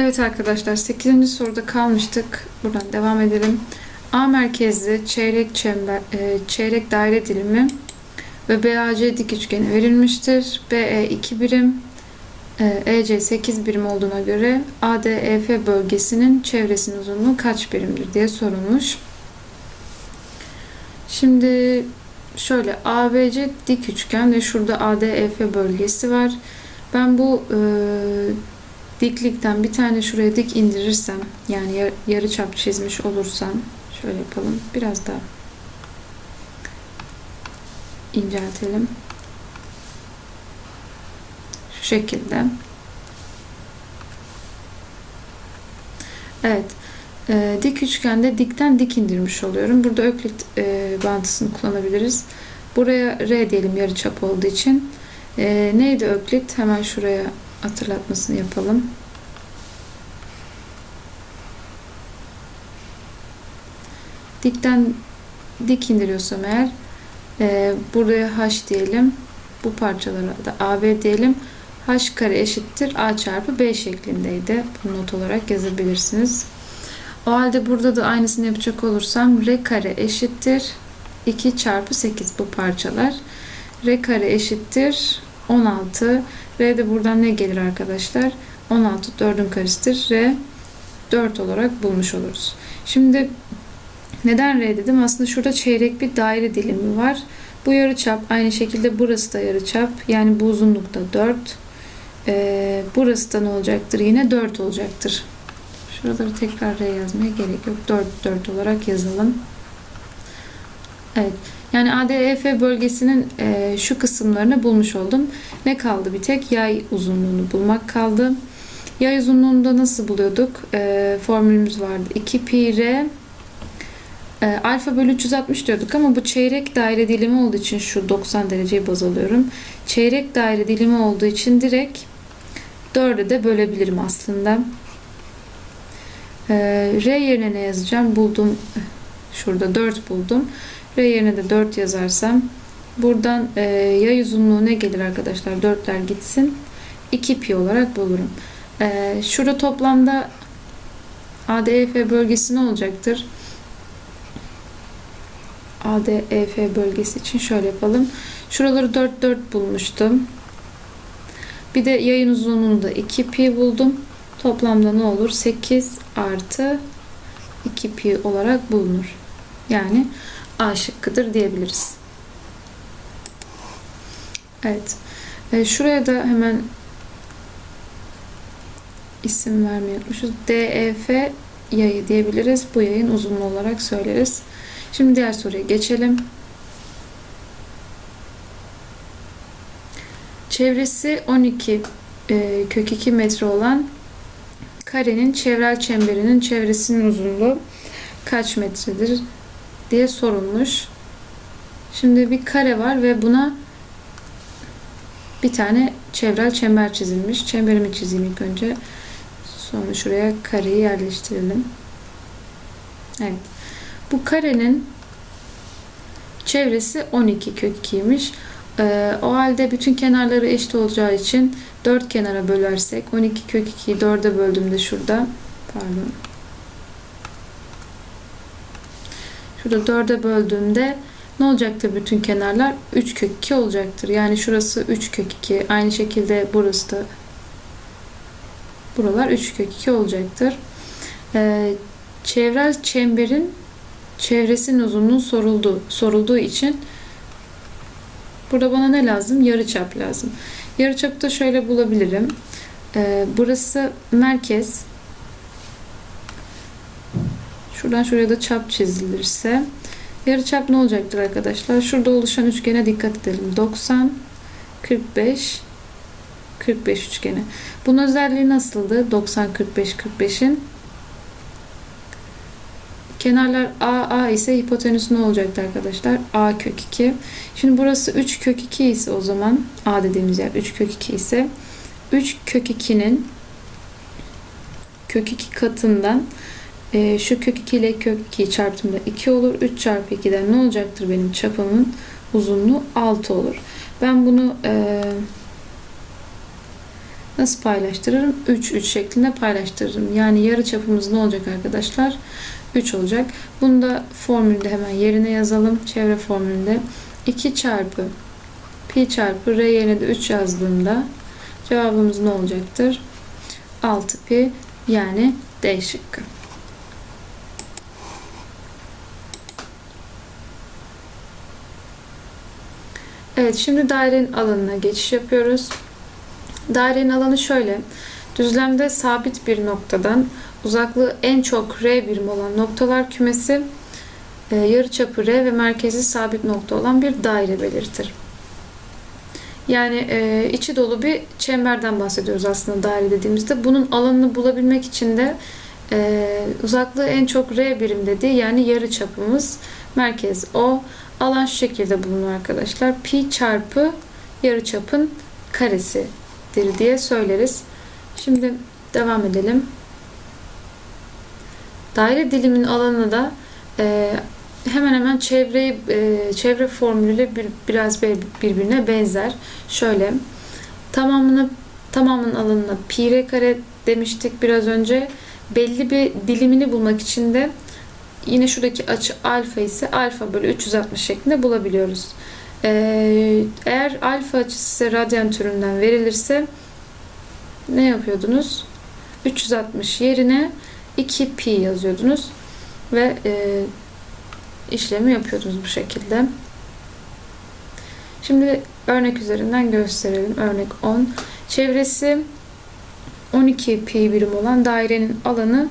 Evet arkadaşlar 8. soruda kalmıştık. Buradan devam edelim. A merkezli çeyrek çember e, çeyrek daire dilimi ve BAC dik üçgeni verilmiştir. BE 2 birim, e, EC 8 birim olduğuna göre ADEF bölgesinin çevresinin uzunluğu kaç birimdir diye sorulmuş. Şimdi şöyle ABC dik üçgen ve şurada ADEF bölgesi var. Ben bu e, diklikten bir tane şuraya dik indirirsem yani yar- yarı çap çizmiş olursam şöyle yapalım biraz daha inceltelim. Şu şekilde. Evet e, dik üçgende dikten dik indirmiş oluyorum. Burada öklit e, bağıntısını kullanabiliriz. Buraya R diyelim yarı çap olduğu için. E, neydi öklit hemen şuraya hatırlatmasını yapalım. Dikten dik indiriyorsam eğer e, buraya h diyelim. Bu parçalara da AB diyelim. h kare eşittir a çarpı b şeklindeydi. Bunu not olarak yazabilirsiniz. O halde burada da aynısını yapacak olursam r kare eşittir 2 çarpı 8 bu parçalar. r kare eşittir 16 R de buradan ne gelir arkadaşlar? 16 4'ün karesidir. R 4 olarak bulmuş oluruz. Şimdi neden R dedim? Aslında şurada çeyrek bir daire dilimi var. Bu yarıçap aynı şekilde burası da yarıçap. Yani bu uzunlukta 4. Ee, burası da ne olacaktır? Yine 4 olacaktır. Şuraları tekrar R yazmaya gerek yok. 4 4 olarak yazalım. Evet. Yani ADEF bölgesinin e, şu kısımlarını bulmuş oldum. Ne kaldı bir tek? Yay uzunluğunu bulmak kaldı. Yay uzunluğunu da nasıl buluyorduk? E, formülümüz vardı. 2 pi r e, alfa bölü 360 diyorduk ama bu çeyrek daire dilimi olduğu için şu 90 dereceyi baz alıyorum. Çeyrek daire dilimi olduğu için direkt 4'e de bölebilirim aslında. E, r yerine ne yazacağım? Buldum. Şurada 4 buldum. R yerine de 4 yazarsam buradan e, yay uzunluğu ne gelir arkadaşlar? 4'ler gitsin. 2 pi olarak bulurum. E, şurada toplamda ADF bölgesi ne olacaktır? ADEF bölgesi için şöyle yapalım. Şuraları 4 4 bulmuştum. Bir de yayın uzunluğunu da 2 pi buldum. Toplamda ne olur? 8 artı 2 pi olarak bulunur. Yani A şıkkıdır diyebiliriz. Evet. E, şuraya da hemen isim vermeyi unutmuşuz. DEF yayı diyebiliriz. Bu yayın uzunluğu olarak söyleriz. Şimdi diğer soruya geçelim. Çevresi 12 e, kök 2 metre olan karenin çevrel çemberinin çevresinin uzunluğu kaç metredir diye sorulmuş. Şimdi bir kare var ve buna bir tane çevrel çember çizilmiş. Çemberimi çizeyim ilk önce. Sonra şuraya kareyi yerleştirelim. Evet. Bu karenin çevresi 12 kök 2'ymiş. Ee, o halde bütün kenarları eşit olacağı için 4 kenara bölersek 12 kök 2'yi 4'e böldüğümde şurada pardon Şurada 4'e böldüğümde ne olacaktır bütün kenarlar? 3 kök 2 olacaktır. Yani şurası 3 kök 2. Aynı şekilde burası da buralar 3 kök 2 olacaktır. Ee, çevrel çemberin çevresinin uzunluğu soruldu, sorulduğu için burada bana ne lazım? Yarıçap lazım. Yarıçapı da şöyle bulabilirim. Ee, burası merkez. Şuradan şuraya da çap çizilirse yarıçap ne olacaktır arkadaşlar? Şurada oluşan üçgene dikkat edelim. 90 45 45 üçgeni. Bunun özelliği nasıldı? 90 45 45'in kenarlar A A ise hipotenüs ne olacaktı arkadaşlar? A kök 2. Şimdi burası 3 kök 2 ise o zaman A dediğimiz yer 3 kök 2 ise 3 kök 2'nin kök 2 katından e, şu kök 2 ile kök 2'yi çarptığımda 2 olur. 3 çarpı 2'den ne olacaktır benim çapımın uzunluğu 6 olur. Ben bunu e, Nasıl paylaştırırım? 3 3 şeklinde paylaştırırım. Yani yarı çapımız ne olacak arkadaşlar? 3 olacak. Bunu da formülde hemen yerine yazalım. Çevre formülünde 2 çarpı pi çarpı r yerine de 3 yazdığımda cevabımız ne olacaktır? 6 pi yani D şıkkı. Evet şimdi dairenin alanına geçiş yapıyoruz. Dairenin alanı şöyle. Düzlemde sabit bir noktadan uzaklığı en çok r birim olan noktalar kümesi e, yarıçapı r ve merkezi sabit nokta olan bir daire belirtir. Yani e, içi dolu bir çemberden bahsediyoruz aslında daire dediğimizde. Bunun alanını bulabilmek için de e, uzaklığı en çok r birim dediği yani yarı çapımız merkez o. Alan şu şekilde bulunur arkadaşlar. Pi çarpı yarı çapın karesidir diye söyleriz. Şimdi devam edelim. Daire dilimin alanı da e, hemen hemen çevreyi e, çevre formülüyle bir, biraz bir, birbirine benzer. Şöyle tamamını tamamının alanına pi r kare demiştik biraz önce. Belli bir dilimini bulmak için de yine şuradaki açı alfa ise alfa bölü 360 şeklinde bulabiliyoruz. Ee, eğer alfa açısı size radyan türünden verilirse ne yapıyordunuz? 360 yerine 2 pi yazıyordunuz ve e, işlemi yapıyordunuz bu şekilde. Şimdi örnek üzerinden gösterelim. Örnek 10. Çevresi 12 pi birim olan dairenin alanı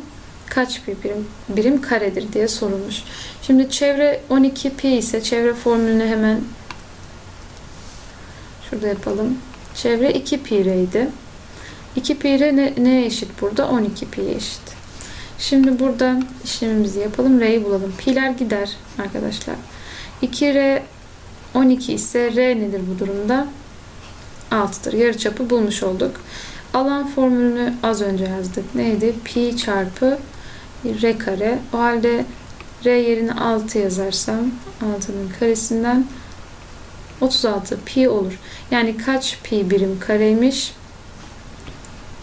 kaç pi birim, birim karedir diye sorulmuş. Şimdi çevre 12 pi ise çevre formülünü hemen şurada yapalım. Çevre 2 pi r'ydi. 2 pi r ne, neye eşit burada? 12 pi eşit. Şimdi burada işlemimizi yapalım. R'yi bulalım. Pi'ler gider arkadaşlar. 2R 12 ise R nedir bu durumda? 6'dır. Yarıçapı bulmuş olduk. Alan formülünü az önce yazdık. Neydi? Pi çarpı R kare. O halde R yerine 6 yazarsam 6'nın karesinden 36 pi olur. Yani kaç pi birim kareymiş?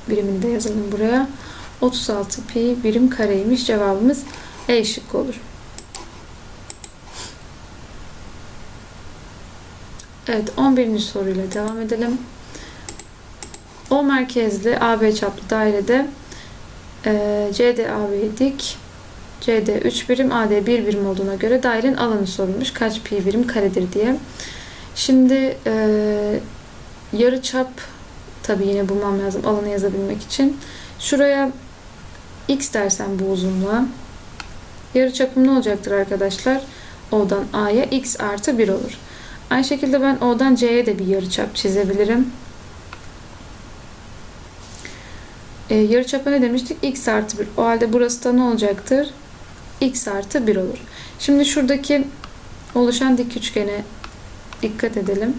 Birimini de yazalım buraya. 36 pi birim kareymiş. Cevabımız E şıkkı olur. Evet 11. soruyla devam edelim. O merkezli AB çaplı dairede e, CD AB dik CD 3 birim AD 1 birim olduğuna göre dairenin alanı sorulmuş. Kaç pi birim karedir diye. Şimdi e, yarı çap tabi yine bulmam lazım alanı yazabilmek için. Şuraya x dersem bu uzunluğa yarı çapım ne olacaktır arkadaşlar? O'dan A'ya x artı 1 olur. Aynı şekilde ben O'dan C'ye de bir yarıçap çizebilirim. E, yarıçapa ne demiştik? X artı 1. O halde burası da ne olacaktır? X artı 1 olur. Şimdi şuradaki oluşan dik üçgene dikkat edelim.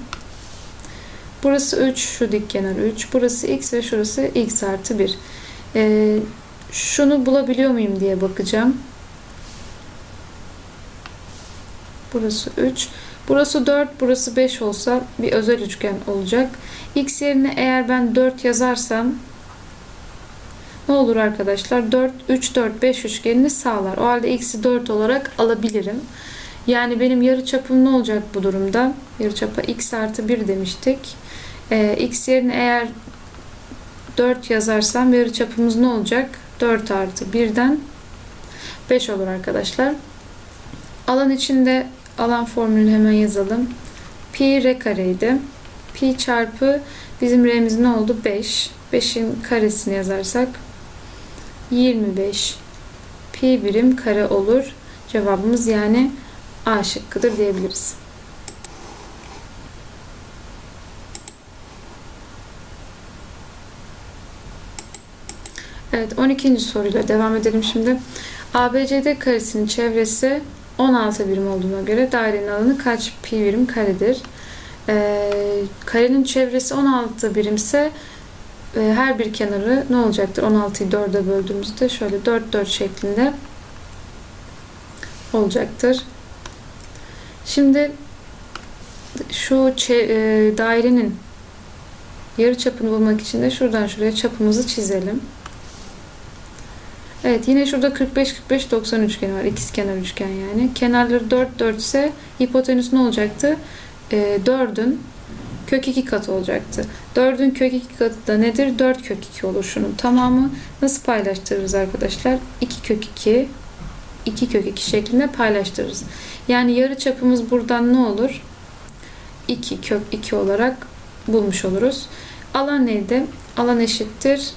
Burası 3, şu dik kenar 3. Burası x ve şurası x artı 1. E, şunu bulabiliyor muyum diye bakacağım. Burası 3. Burası 4, burası 5 olsa bir özel üçgen olacak. X yerine eğer ben 4 yazarsam ne olur arkadaşlar? 4, 3, 4, 5 üçgenini sağlar. O halde x'i 4 olarak alabilirim. Yani benim yarıçapım ne olacak bu durumda? Yarıçapa x artı 1 demiştik. Ee, x yerine eğer 4 yazarsam yarıçapımız ne olacak? 4 artı 1'den 5 olur arkadaşlar. Alan içinde alan formülünü hemen yazalım. Pi r kareydi. Pi çarpı bizim r'miz ne oldu? 5. 5'in karesini yazarsak 25 pi birim kare olur. Cevabımız yani A şıkkıdır diyebiliriz. Evet 12. soruyla devam edelim şimdi. ABCD karesinin çevresi 16 birim olduğuna göre dairenin alanı kaç pi birim karedir? Ee, karenin çevresi 16 birimse e, her bir kenarı ne olacaktır? 16'yı 4'e böldüğümüzde şöyle 4 4 şeklinde olacaktır. Şimdi şu e, dairenin Yarı çapını bulmak için de şuradan şuraya çapımızı çizelim. Evet yine şurada 45 45 90 üçgeni var. İkizkenar üçgen yani. Kenarları 4 4 ise hipotenüs ne olacaktı? Ee, 4'ün kök 2 katı olacaktı. 4'ün kök 2 katı da nedir? 4 kök 2 olur şunun tamamı. Nasıl paylaştırırız arkadaşlar? 2 kök 2 2 kök 2 şeklinde paylaştırırız. Yani yarı çapımız buradan ne olur? 2 kök 2 olarak bulmuş oluruz. Alan neydi? Alan eşittir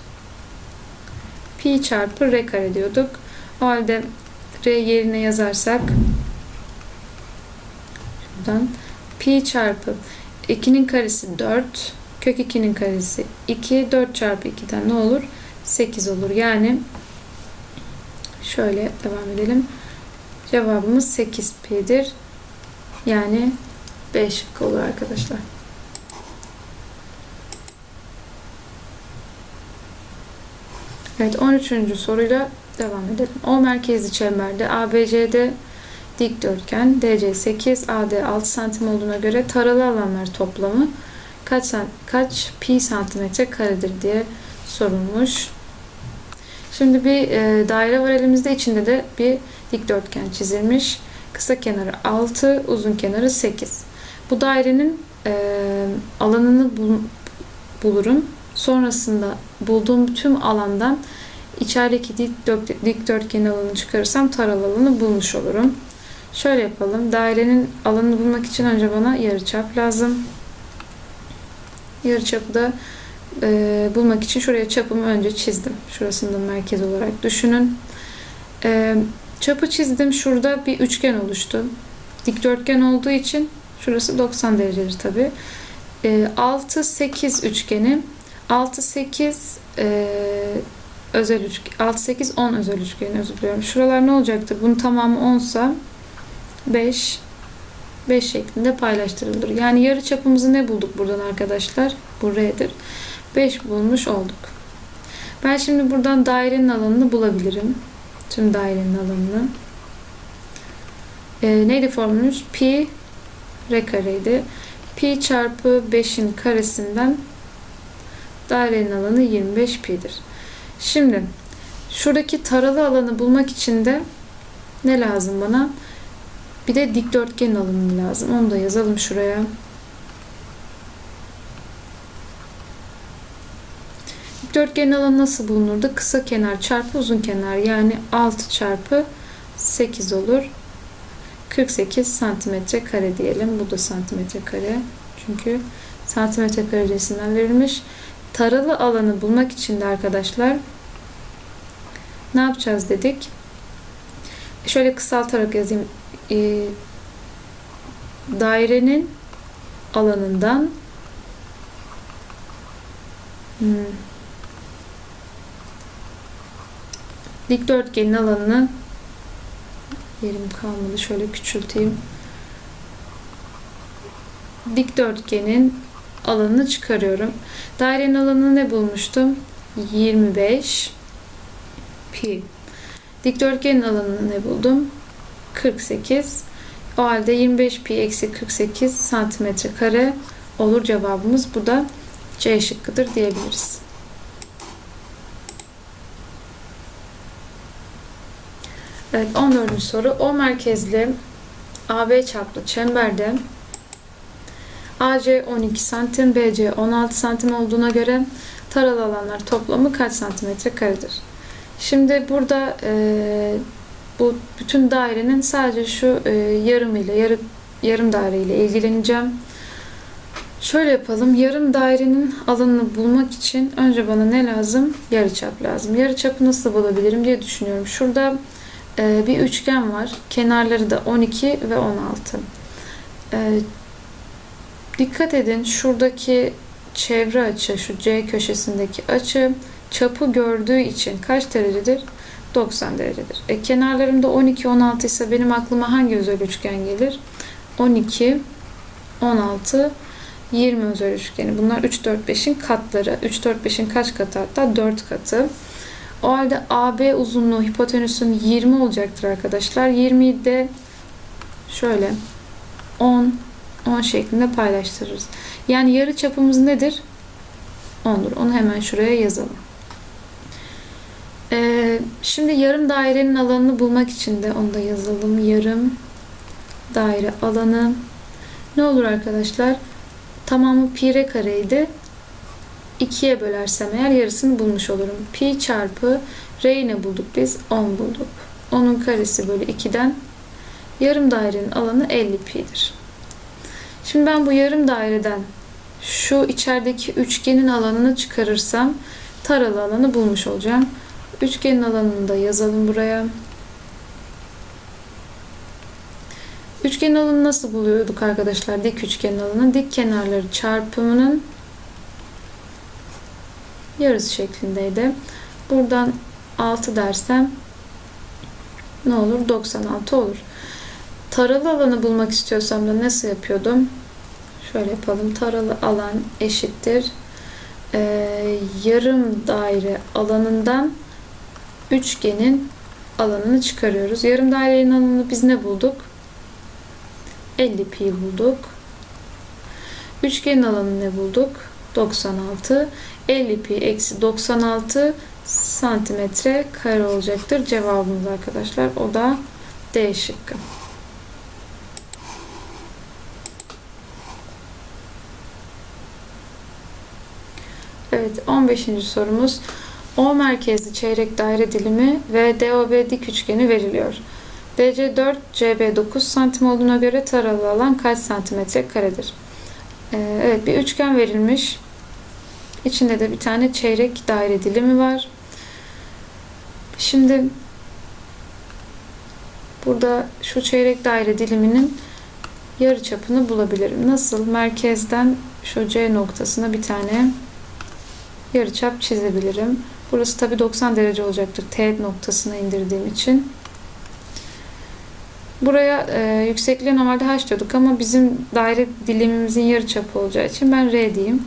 pi çarpı r kare diyorduk. O halde r yerine yazarsak şuradan pi çarpı 2'nin karesi 4 kök 2'nin karesi 2 4 çarpı 2'den ne olur? 8 olur. Yani şöyle devam edelim. Cevabımız 8 pi'dir. Yani 5 şıkkı olur arkadaşlar. Evet 13. soruyla devam edelim. O merkezli çemberde ABC'de dikdörtgen DC 8 AD 6 santim olduğuna göre taralı alanlar toplamı kaç kaç pi santimetre karedir diye sorulmuş. Şimdi bir e, daire var elimizde içinde de bir dikdörtgen çizilmiş. Kısa kenarı 6, uzun kenarı 8. Bu dairenin e, alanını bul- bulurum. Sonrasında bulduğum tüm alandan içerideki dikdört- dikdörtgen alanını çıkarırsam taralı alanı bulmuş olurum. Şöyle yapalım. Dairenin alanını bulmak için önce bana yarıçap lazım. Yarıçapı da e, bulmak için şuraya çapımı önce çizdim. Şurasını merkez olarak düşünün. E, çapı çizdim. Şurada bir üçgen oluştu. Dikdörtgen olduğu için şurası 90 derecedir tabi. E, 6 8 üçgeni 6 8 e, özel üçgen 6 8 10 özel üçgeni özür diliyorum. Şuralar ne olacaktır? Bunun tamamı 10 sa 5 5 şeklinde paylaştırılır. Yani yarı çapımızı ne bulduk buradan arkadaşlar? Bu R'dir. 5 bulmuş olduk. Ben şimdi buradan dairenin alanını bulabilirim. Tüm dairenin alanını. E, neydi formülümüz? Pi R kareydi. Pi çarpı 5'in karesinden dairenin alanı 25 pi'dir. Şimdi şuradaki taralı alanı bulmak için de ne lazım bana? Bir de dikdörtgen alanı lazım. Onu da yazalım şuraya. Dikdörtgen alanı nasıl bulunurdu? Kısa kenar çarpı uzun kenar yani 6 çarpı 8 olur. 48 santimetre kare diyelim. Bu da santimetre kare. Çünkü santimetre kare cinsinden verilmiş. Taralı alanı bulmak için de arkadaşlar ne yapacağız dedik? Şöyle kısaltarak yazayım. Ee, dairenin alanından hmm, dikdörtgenin alanını yerim kalmadı. Şöyle küçülteyim. Dikdörtgenin alanını çıkarıyorum. Dairenin alanını ne bulmuştum? 25 pi. Dikdörtgenin alanını ne buldum? 48. O halde 25 pi eksi 48 santimetre kare olur cevabımız. Bu da C şıkkıdır diyebiliriz. Evet 14. soru. O merkezli AB çaplı çemberde AC 12 santim, BC 16 santim olduğuna göre taralı alanlar toplamı kaç santimetre karedir? Şimdi burada e, bu bütün dairenin sadece şu e, yarım ile yarı, yarım daire ile ilgileneceğim. Şöyle yapalım. Yarım dairenin alanını bulmak için önce bana ne lazım? Yarıçap lazım. Yarıçapı nasıl bulabilirim diye düşünüyorum. Şurada e, bir üçgen var. Kenarları da 12 ve 16. E, dikkat edin şuradaki çevre açı, şu C köşesindeki açı çapı gördüğü için kaç derecedir? 90 derecedir. E, kenarlarımda 12, 16 ise benim aklıma hangi özel üçgen gelir? 12, 16, 20 özel üçgeni. Bunlar 3, 4, 5'in katları. 3, 4, 5'in kaç katı hatta? 4 katı. O halde AB uzunluğu hipotenüsün 20 olacaktır arkadaşlar. 20'yi de şöyle 10, 10 şeklinde paylaştırırız. Yani yarı çapımız nedir? 10'dur. Onu hemen şuraya yazalım. Ee, şimdi yarım dairenin alanını bulmak için de onu da yazalım. Yarım daire alanı ne olur arkadaşlar? Tamamı pi r kareydi. 2'ye bölersem eğer yarısını bulmuş olurum. Pi çarpı r'yi ne bulduk biz? 10 bulduk. 10'un karesi bölü 2'den yarım dairenin alanı 50 pi'dir. Şimdi ben bu yarım daireden şu içerideki üçgenin alanını çıkarırsam taralı alanı bulmuş olacağım. Üçgenin alanını da yazalım buraya. Üçgenin alanını nasıl buluyorduk arkadaşlar? Dik üçgenin alanı dik kenarları çarpımının yarısı şeklindeydi. Buradan 6 dersem ne olur? 96 olur. Taralı alanı bulmak istiyorsam da nasıl yapıyordum? Şöyle yapalım. Taralı alan eşittir. Ee, yarım daire alanından üçgenin alanını çıkarıyoruz. Yarım dairenin alanını biz ne bulduk? 50 pi bulduk. Üçgenin alanını ne bulduk? 96. 50 pi eksi 96 santimetre kare olacaktır. Cevabımız arkadaşlar. O da D şıkkı. Evet 15. sorumuz. O merkezli çeyrek daire dilimi ve DOB dik üçgeni veriliyor. DC 4, CB 9 santim olduğuna göre taralı alan kaç santimetre karedir? Ee, evet bir üçgen verilmiş. İçinde de bir tane çeyrek daire dilimi var. Şimdi burada şu çeyrek daire diliminin yarı çapını bulabilirim. Nasıl? Merkezden şu C noktasına bir tane yarıçap çizebilirim. Burası tabi 90 derece olacaktır. T noktasına indirdiğim için. Buraya e, yüksekliğe normalde h diyorduk ama bizim daire dilimimizin yarıçapı olacağı için ben R diyeyim.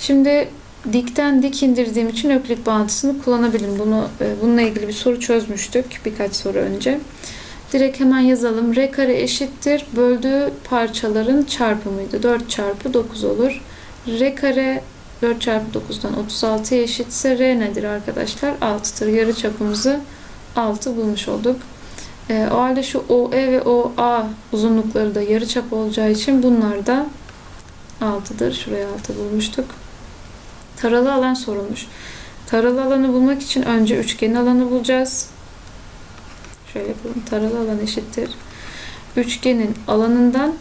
Şimdi dikten dik indirdiğim için öklit bağıntısını kullanabilirim. Bunu e, bununla ilgili bir soru çözmüştük birkaç soru önce. Direkt hemen yazalım. R kare eşittir. Böldüğü parçaların çarpımıydı. 4 çarpı 9 olur. R kare 4 çarpı 9'dan 36 eşitse R nedir arkadaşlar? 6'tır. Yarı çapımızı 6 bulmuş olduk. E, o halde şu OE ve OA uzunlukları da yarı çap olacağı için bunlar da 6'dır. Şuraya 6 bulmuştuk. Taralı alan sorulmuş. Taralı alanı bulmak için önce üçgenin alanı bulacağız. Şöyle yapalım. Taralı alan eşittir. Üçgenin alanından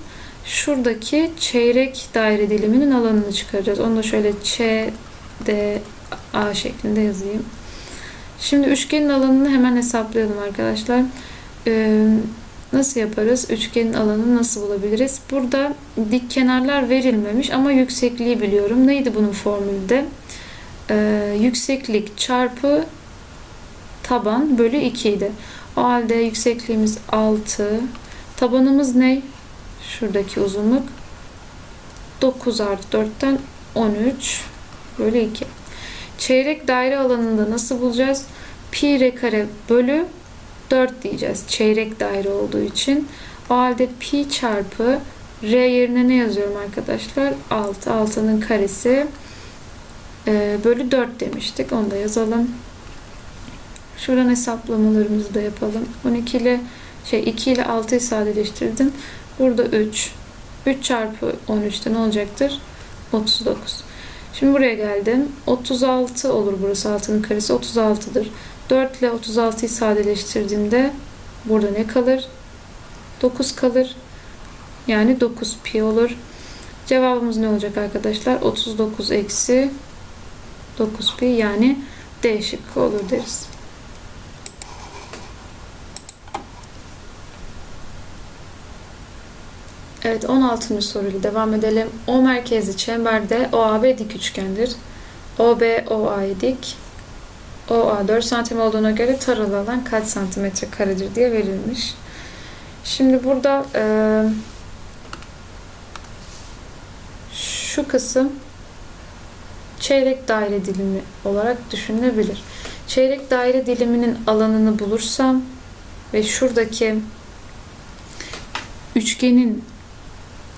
şuradaki çeyrek daire diliminin alanını çıkaracağız. Onu da şöyle Ç, D, A şeklinde yazayım. Şimdi üçgenin alanını hemen hesaplayalım arkadaşlar. Ee, nasıl yaparız? Üçgenin alanını nasıl bulabiliriz? Burada dik kenarlar verilmemiş ama yüksekliği biliyorum. Neydi bunun formülü de? Ee, yükseklik çarpı taban bölü 2 idi. O halde yüksekliğimiz 6. Tabanımız ne? Şuradaki uzunluk 9 artı 4'ten 13 bölü 2. Çeyrek daire alanında nasıl bulacağız? Pi r kare bölü 4 diyeceğiz. Çeyrek daire olduğu için. O halde pi çarpı r yerine ne yazıyorum arkadaşlar? 6. 6'nın karesi e, bölü 4 demiştik. Onu da yazalım. Şuradan hesaplamalarımızı da yapalım. 12 ile şey 2 ile 6'yı sadeleştirdim. Burada 3. 3 çarpı 13'te ne olacaktır? 39. Şimdi buraya geldim. 36 olur burası 6'nın karesi. 36'dır. 4 ile 36'yı sadeleştirdiğimde burada ne kalır? 9 kalır. Yani 9 pi olur. Cevabımız ne olacak arkadaşlar? 39 eksi 9 pi yani D şıkkı olur deriz. Evet 16. soruyla devam edelim. O merkezli çemberde OAB dik üçgendir. OB OA'ya dik. OA 4 santim olduğuna göre taralı alan kaç santimetre karedir diye verilmiş. Şimdi burada e, şu kısım çeyrek daire dilimi olarak düşünülebilir. Çeyrek daire diliminin alanını bulursam ve şuradaki üçgenin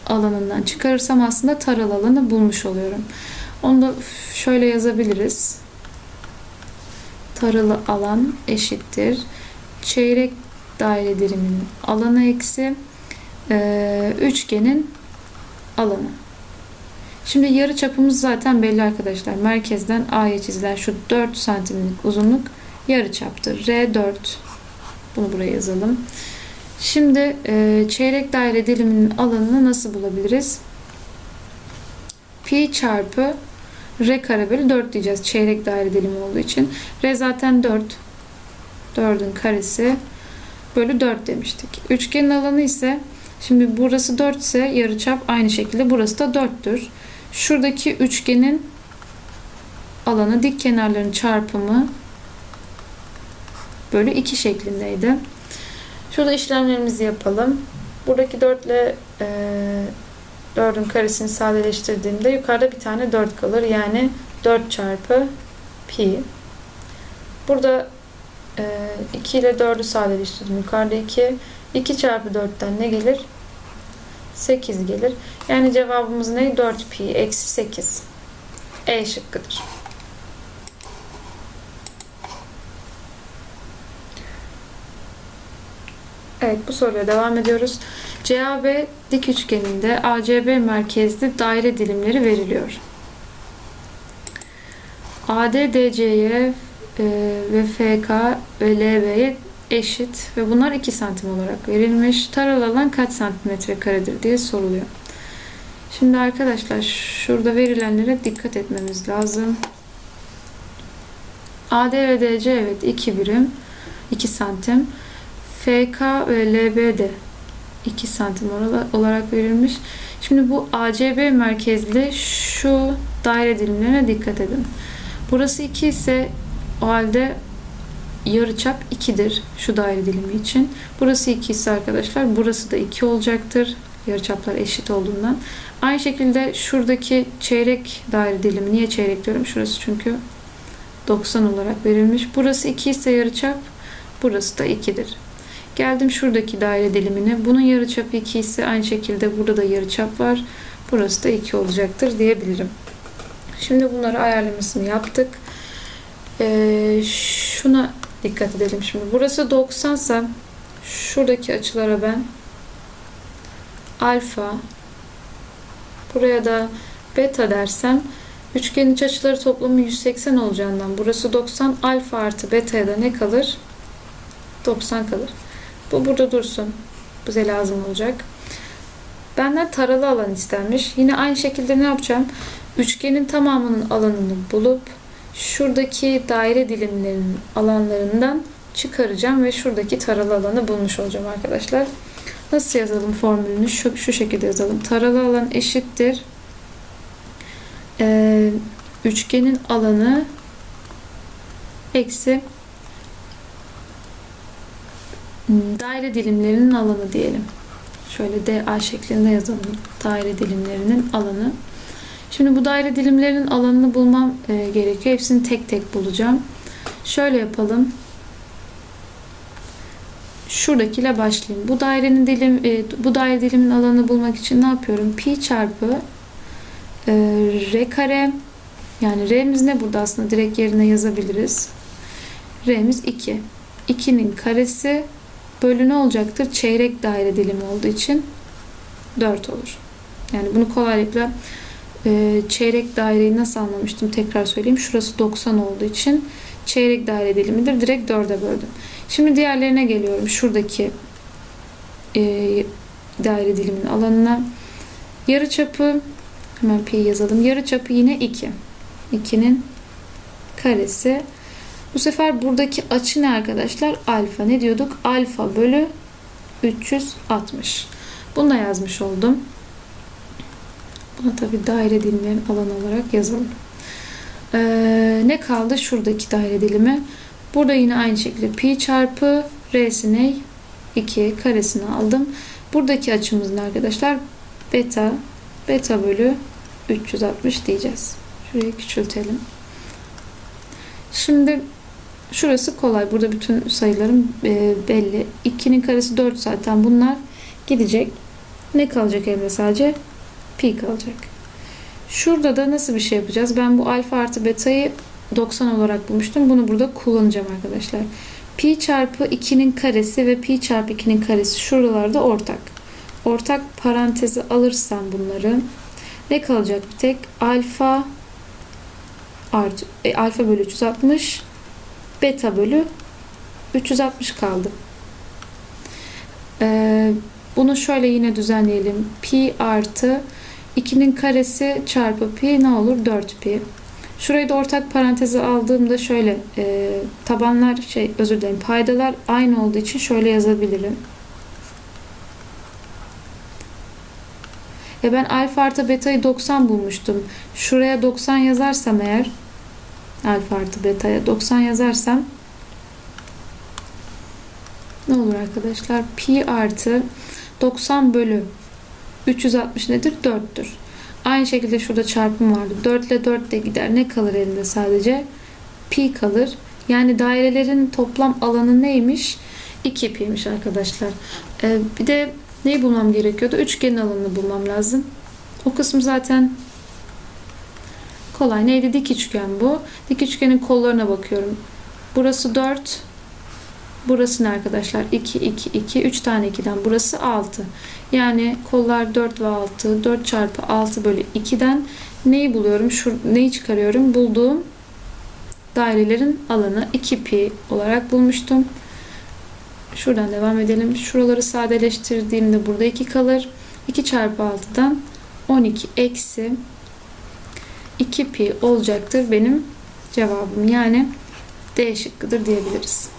alanından çıkarırsam aslında taralı alanı bulmuş oluyorum. Onu da şöyle yazabiliriz. Taralı alan eşittir. Çeyrek daire diliminin alanı eksi e, üçgenin alanı. Şimdi yarı çapımız zaten belli arkadaşlar. Merkezden A'ya çizilen şu 4 santimlik uzunluk yarı çaptır. R4. Bunu buraya yazalım. Şimdi e, çeyrek daire diliminin alanını nasıl bulabiliriz? Pi çarpı R kare bölü 4 diyeceğiz. Çeyrek daire dilimi olduğu için. R zaten 4. 4'ün karesi bölü 4 demiştik. Üçgenin alanı ise şimdi burası 4 ise yarıçap aynı şekilde burası da 4'tür. Şuradaki üçgenin alanı dik kenarların çarpımı bölü 2 şeklindeydi. Şurada işlemlerimizi yapalım. Buradaki 4 ile e, 4'ün karesini sadeleştirdiğimde yukarıda bir tane 4 kalır. Yani 4 çarpı pi. Burada e, 2 ile 4'ü sadeleştirdim. Yukarıda 2. 2 çarpı 4'ten ne gelir? 8 gelir. Yani cevabımız ne? 4 pi eksi 8. E şıkkıdır. Evet bu soruya devam ediyoruz. CAB dik üçgeninde ACB merkezli daire dilimleri veriliyor. AD DC'ye e, ve FK ve LB'ye eşit ve bunlar 2 santim olarak verilmiş. Taralı alan kaç santimetre karedir diye soruluyor. Şimdi arkadaşlar şurada verilenlere dikkat etmemiz lazım. AD ve DC evet 2 birim 2 santim. FK ve LB de 2 santim olarak verilmiş. Şimdi bu ACB merkezli şu daire dilimlerine dikkat edin. Burası 2 ise o halde yarıçap 2'dir şu daire dilimi için. Burası 2 ise arkadaşlar burası da 2 olacaktır. Yarıçaplar eşit olduğundan. Aynı şekilde şuradaki çeyrek daire dilimi niye çeyrek diyorum? Şurası çünkü 90 olarak verilmiş. Burası 2 ise yarıçap burası da 2'dir. Geldim şuradaki daire dilimine. Bunun yarıçapı 2 ise aynı şekilde burada da yarıçap var. Burası da 2 olacaktır diyebilirim. Şimdi bunları ayarlamasını yaptık. Ee, şuna dikkat edelim şimdi. Burası 90 ise şuradaki açılara ben alfa buraya da beta dersem üçgenin iç açıları toplamı 180 olacağından burası 90 alfa artı beta'ya da ne kalır? 90 kalır. Bu burada dursun. Bize lazım olacak. Benden taralı alan istenmiş. Yine aynı şekilde ne yapacağım? Üçgenin tamamının alanını bulup şuradaki daire dilimlerinin alanlarından çıkaracağım ve şuradaki taralı alanı bulmuş olacağım arkadaşlar. Nasıl yazalım formülünü? Şu, şu şekilde yazalım. Taralı alan eşittir. Ee, üçgenin alanı eksi daire dilimlerinin alanı diyelim. Şöyle DA şeklinde yazalım. Daire dilimlerinin alanı. Şimdi bu daire dilimlerinin alanını bulmam e, gerekiyor. Hepsini tek tek bulacağım. Şöyle yapalım. Şuradakiyle başlayayım. Bu dairenin dilim e, bu daire dilimin alanını bulmak için ne yapıyorum? Pi çarpı e, r kare yani r'miz ne burada aslında direkt yerine yazabiliriz. R'miz 2. 2'nin karesi bölü ne olacaktır? Çeyrek daire dilimi olduğu için 4 olur. Yani bunu kolaylıkla e, çeyrek daireyi nasıl anlamıştım tekrar söyleyeyim. Şurası 90 olduğu için çeyrek daire dilimidir. Direkt 4'e böldüm. Şimdi diğerlerine geliyorum. Şuradaki e, daire dilimin alanına. Yarı çapı hemen pi yazalım. Yarı çapı yine 2. 2'nin karesi. Bu sefer buradaki açı ne arkadaşlar? Alfa. Ne diyorduk? Alfa bölü 360. Bunu da yazmış oldum. Buna tabi daire dilimlerin alanı olarak yazalım. Ee, ne kaldı? Şuradaki daire dilimi. Burada yine aynı şekilde pi çarpı r'sine 2 karesini aldım. Buradaki açımız ne arkadaşlar? Beta. Beta bölü 360 diyeceğiz. Şurayı küçültelim. Şimdi şurası kolay. Burada bütün sayılarım e, belli. 2'nin karesi 4 zaten. Bunlar gidecek. Ne kalacak elimde sadece? Pi kalacak. Şurada da nasıl bir şey yapacağız? Ben bu alfa artı beta'yı 90 olarak bulmuştum. Bunu burada kullanacağım arkadaşlar. Pi çarpı 2'nin karesi ve pi çarpı 2'nin karesi şuralarda ortak. Ortak parantezi alırsam bunları ne kalacak bir tek? Alfa artı e, alfa bölü 360 beta bölü 360 kaldı. Ee, bunu şöyle yine düzenleyelim. Pi artı 2'nin karesi çarpı pi ne olur? 4 pi. Şurayı da ortak paranteze aldığımda şöyle e, tabanlar şey özür dilerim paydalar aynı olduğu için şöyle yazabilirim. E ben alfa artı beta'yı 90 bulmuştum. Şuraya 90 yazarsam eğer alfa artı beta'ya 90 yazarsam ne olur arkadaşlar? Pi artı 90 bölü 360 nedir? 4'tür. Aynı şekilde şurada çarpım vardı. 4 ile 4 de gider. Ne kalır elinde sadece? Pi kalır. Yani dairelerin toplam alanı neymiş? 2 pi'ymiş arkadaşlar. Ee, bir de neyi bulmam gerekiyordu? Üçgenin alanını bulmam lazım. O kısım zaten kolay. Neydi? Dik üçgen bu. Dik üçgenin kollarına bakıyorum. Burası 4. Burası ne arkadaşlar? 2, 2, 2. 3 tane 2'den. Burası 6. Yani kollar 4 ve 6. 4 çarpı 6 bölü 2'den neyi buluyorum? Şu, neyi çıkarıyorum? Bulduğum dairelerin alanı 2 pi olarak bulmuştum. Şuradan devam edelim. Şuraları sadeleştirdiğimde burada 2 kalır. 2 çarpı 6'dan 12 eksi 2 pi olacaktır benim cevabım. Yani D şıkkıdır diyebiliriz.